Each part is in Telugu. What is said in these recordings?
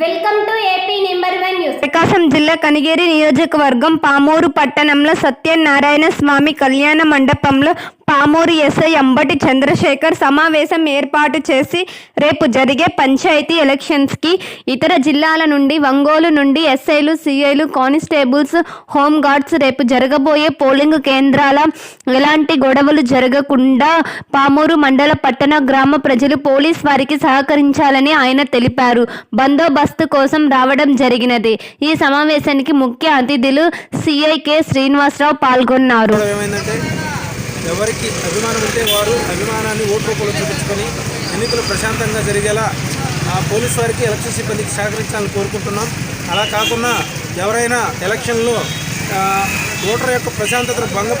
Welcome జిల్లా కనిగేరి నియోజకవర్గం పామూరు పట్టణంలో సత్యనారాయణ స్వామి కళ్యాణ మండపంలో పామూరు ఎస్ఐ అంబటి చంద్రశేఖర్ సమావేశం ఏర్పాటు చేసి రేపు జరిగే పంచాయతీ ఎలక్షన్స్కి ఇతర జిల్లాల నుండి ఒంగోలు నుండి ఎస్ఐలు సిఐలు కానిస్టేబుల్స్ హోంగార్డ్స్ రేపు జరగబోయే పోలింగ్ కేంద్రాల ఎలాంటి గొడవలు జరగకుండా పామూరు మండల పట్టణ గ్రామ ప్రజలు పోలీస్ వారికి సహకరించాలని ఆయన తెలిపారు. బందోబస్తు కోసం రావడం జరిగినది. ఈ సమావేశానికి ముఖ్య అతిథులు సిఐకే శ్రీనివాసరావు పాల్గొన్నారు. ఎవరికి అభిమానం ఉంటే వారు అభిమానాన్ని ఓటు రూపంలో చూపించుకొని ఎన్నికలు ప్రశాంతంగా జరిగేలా ఆ పోలీస్ వారికి ఎలక్షన్ సిబ్బందికి సహకరించాలని కోరుకుంటున్నాం. అలా కాకుండా ఎవరైనా ఎలక్షన్లో ఓటర్ యొక్క ప్రశాంతతను భంగం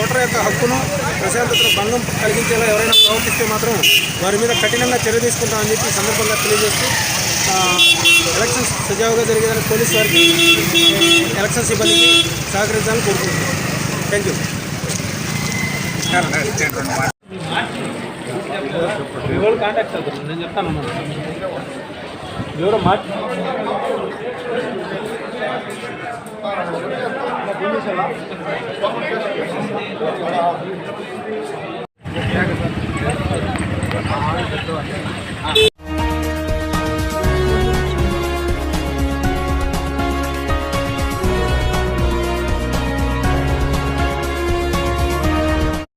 ఓటర్ యొక్క హక్కును ప్రశాంతతను భంగం కలిగించేలా ఎవరైనా ప్రవర్తిస్తే మాత్రం వారి మీద కఠినంగా చర్య తీసుకుంటామని చెప్పి సందర్భంగా తెలియజేస్తూ ఎలక్షన్స్ సజావుగా జరిగేదని పోలీస్ వారికి ఎలక్షన్ సిబ్బందికి సహకరించాలని కోరుకుంటున్నాం. థ్యాంక్ యూ ఎవరు కాంటాక్ట్ అవుతారు? నేను చెప్తాను ఎవరో మాట?